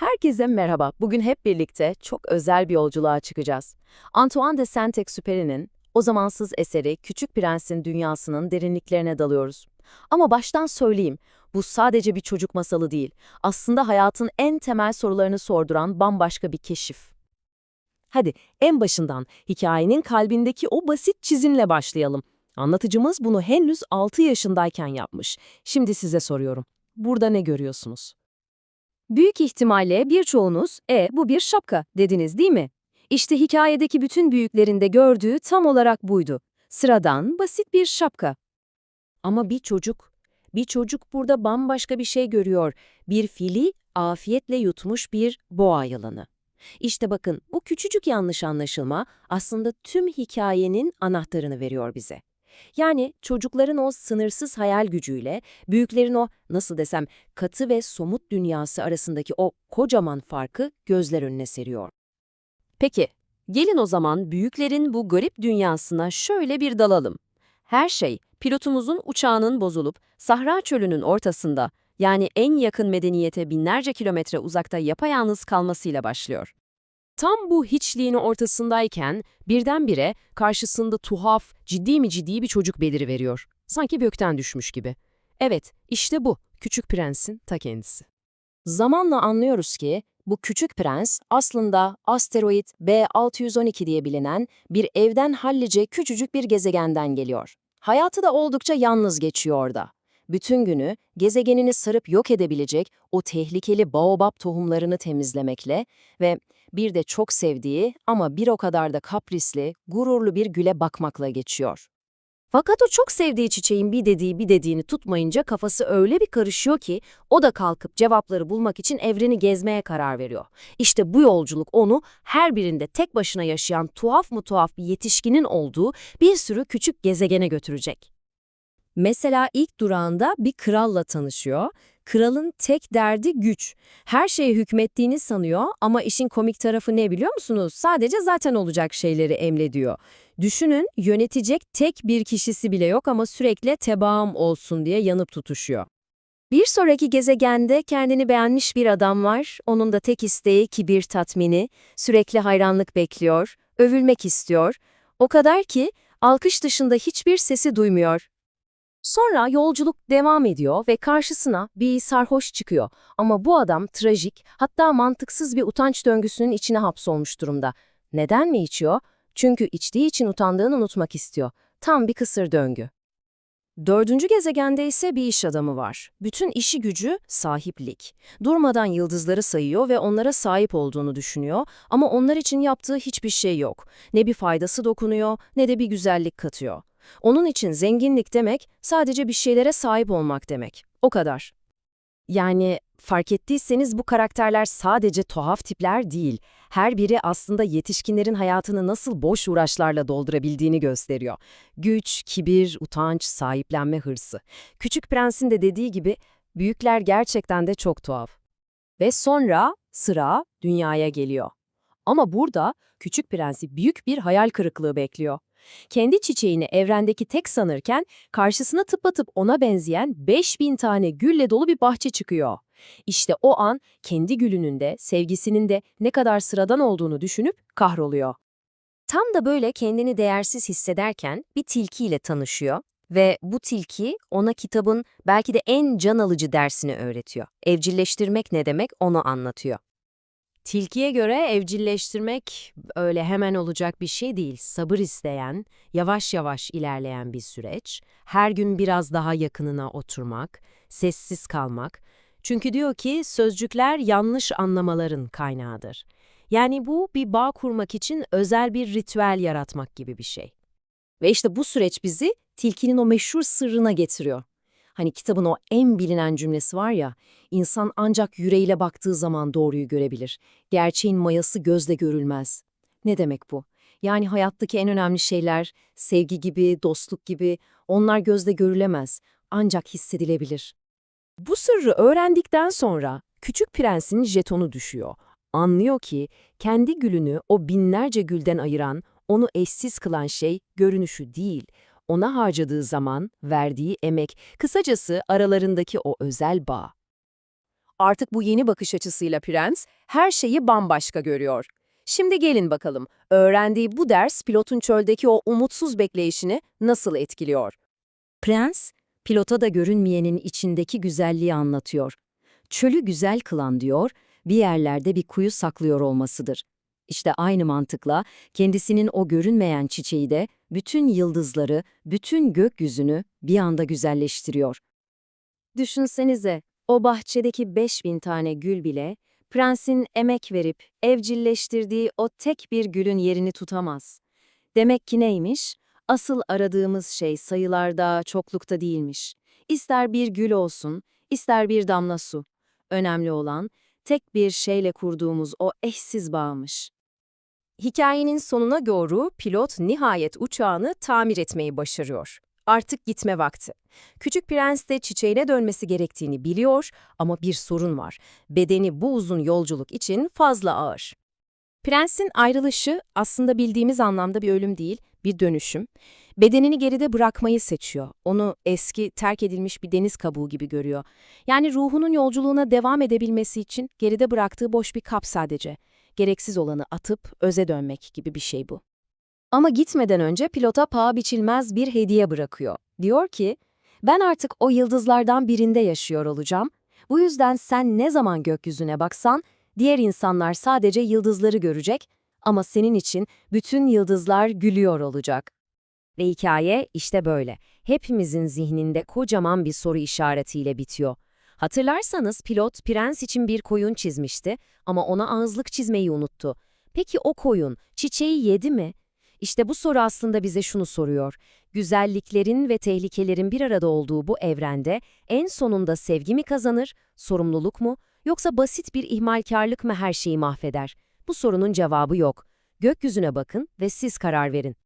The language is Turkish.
Herkese merhaba. Bugün hep birlikte çok özel bir yolculuğa çıkacağız. Antoine de Saint-Exupéry'nin o zamansız eseri Küçük Prens'in dünyasının derinliklerine dalıyoruz. Ama baştan söyleyeyim, bu sadece bir çocuk masalı değil. Aslında hayatın en temel sorularını sorduran bambaşka bir keşif. Hadi en başından hikayenin kalbindeki o basit çizimle başlayalım. Anlatıcımız bunu henüz 6 yaşındayken yapmış. Şimdi size soruyorum. Burada ne görüyorsunuz? Büyük ihtimalle birçoğunuz, e bu bir şapka dediniz değil mi? İşte hikayedeki bütün büyüklerin de gördüğü tam olarak buydu. Sıradan, basit bir şapka. Ama bir çocuk, bir çocuk burada bambaşka bir şey görüyor. Bir fili afiyetle yutmuş bir boğa yılanı. İşte bakın bu küçücük yanlış anlaşılma aslında tüm hikayenin anahtarını veriyor bize. Yani çocukların o sınırsız hayal gücüyle büyüklerin o nasıl desem katı ve somut dünyası arasındaki o kocaman farkı gözler önüne seriyor. Peki, gelin o zaman büyüklerin bu garip dünyasına şöyle bir dalalım. Her şey, pilotumuzun uçağının bozulup Sahra Çölü'nün ortasında, yani en yakın medeniyete binlerce kilometre uzakta yapayalnız kalmasıyla başlıyor. Tam bu hiçliğin ortasındayken birdenbire karşısında tuhaf, ciddi mi ciddi bir çocuk beliriveriyor. Sanki gökten düşmüş gibi. Evet, işte bu, Küçük Prens'in ta kendisi. Zamanla anlıyoruz ki bu Küçük Prens aslında asteroid B612 diye bilinen bir evden hallice küçücük bir gezegenden geliyor. Hayatı da oldukça yalnız geçiyor orada. Bütün günü gezegenini sarıp yok edebilecek o tehlikeli baobab tohumlarını temizlemekle ve bir de çok sevdiği ama bir o kadar da kaprisli, gururlu bir güle bakmakla geçiyor. Fakat o çok sevdiği çiçeğin bir dediği bir dediğini tutmayınca kafası öyle bir karışıyor ki o da kalkıp cevapları bulmak için evreni gezmeye karar veriyor. İşte bu yolculuk onu her birinde tek başına yaşayan tuhaf mu tuhaf bir yetişkinin olduğu bir sürü küçük gezegene götürecek. Mesela ilk durağında bir kralla tanışıyor. Kralın tek derdi güç. Her şeye hükmettiğini sanıyor ama işin komik tarafı ne biliyor musunuz? Sadece zaten olacak şeyleri emrediyor. Düşünün yönetecek tek bir kişisi bile yok ama sürekli tebaam olsun diye yanıp tutuşuyor. Bir sonraki gezegende kendini beğenmiş bir adam var. Onun da tek isteği kibir tatmini, sürekli hayranlık bekliyor, övülmek istiyor. O kadar ki alkış dışında hiçbir sesi duymuyor. Sonra yolculuk devam ediyor ve karşısına bir sarhoş çıkıyor. Ama bu adam trajik, hatta mantıksız bir utanç döngüsünün içine hapsolmuş durumda. Neden mi içiyor? Çünkü içtiği için utandığını unutmak istiyor. Tam bir kısır döngü. Dördüncü gezegende ise bir iş adamı var. Bütün işi gücü sahiplik. Durmadan yıldızları sayıyor ve onlara sahip olduğunu düşünüyor ama onlar için yaptığı hiçbir şey yok. Ne bir faydası dokunuyor ne de bir güzellik katıyor. Onun için zenginlik demek sadece bir şeylere sahip olmak demek. O kadar. Yani fark ettiyseniz bu karakterler sadece tuhaf tipler değil. Her biri aslında yetişkinlerin hayatını nasıl boş uğraşlarla doldurabildiğini gösteriyor. Güç, kibir, utanç, sahiplenme hırsı. Küçük Prens'in de dediği gibi büyükler gerçekten de çok tuhaf. Ve sonra sıra dünyaya geliyor. Ama burada Küçük Prens'i büyük bir hayal kırıklığı bekliyor. Kendi çiçeğini evrendeki tek sanırken karşısına tıpatıp ona benzeyen 5000 tane gülle dolu bir bahçe çıkıyor. İşte o an kendi gülünün de sevgisinin de ne kadar sıradan olduğunu düşünüp kahroluyor. Tam da böyle kendini değersiz hissederken bir tilkiyle tanışıyor ve bu tilki ona kitabın belki de en can alıcı dersini öğretiyor. Evcilleştirmek ne demek onu anlatıyor. Tilkiye göre evcilleştirmek öyle hemen olacak bir şey değil. Sabır isteyen, yavaş yavaş ilerleyen bir süreç. Her gün biraz daha yakınına oturmak, sessiz kalmak. Çünkü diyor ki sözcükler yanlış anlamaların kaynağıdır. Yani bu bir bağ kurmak için özel bir ritüel yaratmak gibi bir şey. Ve işte bu süreç bizi tilkinin o meşhur sırrına getiriyor. Hani kitabın o en bilinen cümlesi var ya, insan ancak yüreğiyle baktığı zaman doğruyu görebilir. Gerçeğin mayası gözle görülmez. Ne demek bu? Yani hayattaki en önemli şeyler, sevgi gibi, dostluk gibi, onlar gözle görülemez, ancak hissedilebilir. Bu sırrı öğrendikten sonra küçük prensin jetonu düşüyor. Anlıyor ki kendi gülünü o binlerce gülden ayıran, onu eşsiz kılan şey görünüşü değil, ona harcadığı zaman, verdiği emek, kısacası aralarındaki o özel bağ. Artık bu yeni bakış açısıyla prens her şeyi bambaşka görüyor. Şimdi gelin bakalım, öğrendiği bu ders pilotun çöldeki o umutsuz bekleyişini nasıl etkiliyor? Prens, pilota da görünmeyenin içindeki güzelliği anlatıyor. Çölü güzel kılan diyor, bir yerlerde bir kuyu saklıyor olmasıdır. İşte aynı mantıkla kendisinin o görünmeyen çiçeği de bütün yıldızları, bütün gökyüzünü bir anda güzelleştiriyor. Düşünsenize, o bahçedeki 5000 tane gül bile, prensin emek verip evcilleştirdiği o tek bir gülün yerini tutamaz. Demek ki neymiş? Asıl aradığımız şey sayılarda, çoklukta değilmiş. İster bir gül olsun, ister bir damla su. Önemli olan, tek bir şeyle kurduğumuz o eşsiz bağmış. Hikayenin sonuna doğru pilot nihayet uçağını tamir etmeyi başarıyor. Artık gitme vakti. Küçük prens de çiçeğine dönmesi gerektiğini biliyor ama bir sorun var. Bedeni bu uzun yolculuk için fazla ağır. Prensin ayrılışı aslında bildiğimiz anlamda bir ölüm değil, bir dönüşüm. Bedenini geride bırakmayı seçiyor. Onu eski, terk edilmiş bir deniz kabuğu gibi görüyor. Yani ruhunun yolculuğuna devam edebilmesi için geride bıraktığı boş bir kap sadece. Gereksiz olanı atıp öze dönmek gibi bir şey bu. Ama gitmeden önce pilota paha biçilmez bir hediye bırakıyor. Diyor ki, ben artık o yıldızlardan birinde yaşıyor olacağım. Bu yüzden sen ne zaman gökyüzüne baksan, diğer insanlar sadece yıldızları görecek ama senin için bütün yıldızlar gülüyor olacak. Ve hikaye işte böyle. Hepimizin zihninde kocaman bir soru işaretiyle bitiyor. Hatırlarsanız pilot prens için bir koyun çizmişti ama ona ağızlık çizmeyi unuttu. Peki o koyun çiçeği yedi mi? İşte bu soru aslında bize şunu soruyor. Güzelliklerin ve tehlikelerin bir arada olduğu bu evrende en sonunda sevgi mi kazanır, sorumluluk mu, yoksa basit bir ihmalkarlık mı her şeyi mahveder? Bu sorunun cevabı yok. Gökyüzüne bakın ve siz karar verin.